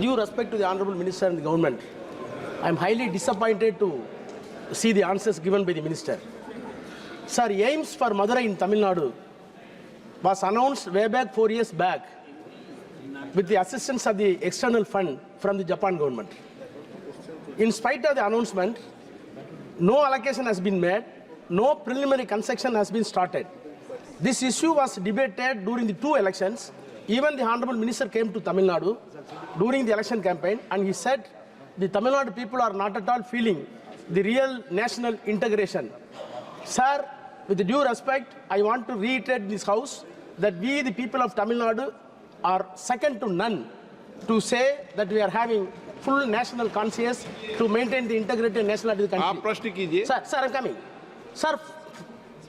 due respect to the Honorable Minister and the government, I am highly disappointed to see the answers given by the Minister. Sir, aims for Madurai in Tamil Nadu was announced way back four years back with the assistance of the external fund from the Japan government. In spite of the announcement, no allocation has been made, no preliminary construction has been started. This issue was debated during the two elections. Even the Honorable Minister came to Tamil Nadu during the election campaign and he said the Tamil Nadu people are not at all feeling the real national integration. Sir, with due respect, I want to reiterate this house that we, the people of Tamil Nadu, are second to none to say that we are having full national conscience to maintain the integrated national of the country. Sir, sir, I'm coming. Sir,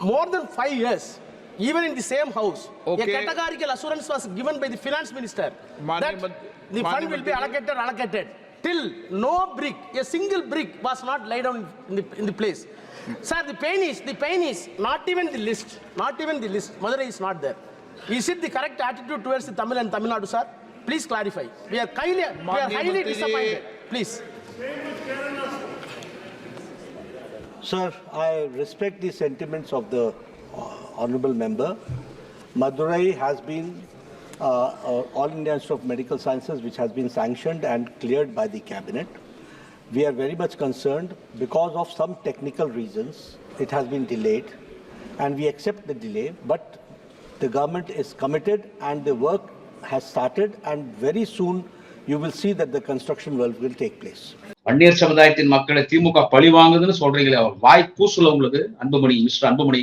more than five years, even in the same house, Okay. a categorical assurance was given by the finance minister Mani that Mant- the Mani fund will be allocated, allocated. Till no brick, a single brick was not laid down in the, in the place. Sir, the pain is, the pain is not even the list, not even the list. Madurai is not there. Is it the correct attitude towards the Tamil and Tamil Nadu, sir? Please clarify. We are highly, we are highly disappointed. Please. Sir, I respect the sentiments of the honorable member. Madurai has been uh, uh, All India Institute of Medical Sciences, which has been sanctioned and cleared by the cabinet. We are very much concerned because of some technical reasons. It has been delayed, and we accept the delay. But the government is committed, and the work has started. And very soon, you will see that the construction work will take place. Vanniyar சமுதாயத்தின் மக்களை திமுக பழி வாங்குதுன்னு சொல்றீங்களே அவர் வாய் கூசுல உங்களுக்கு Anbumani mister Anbumani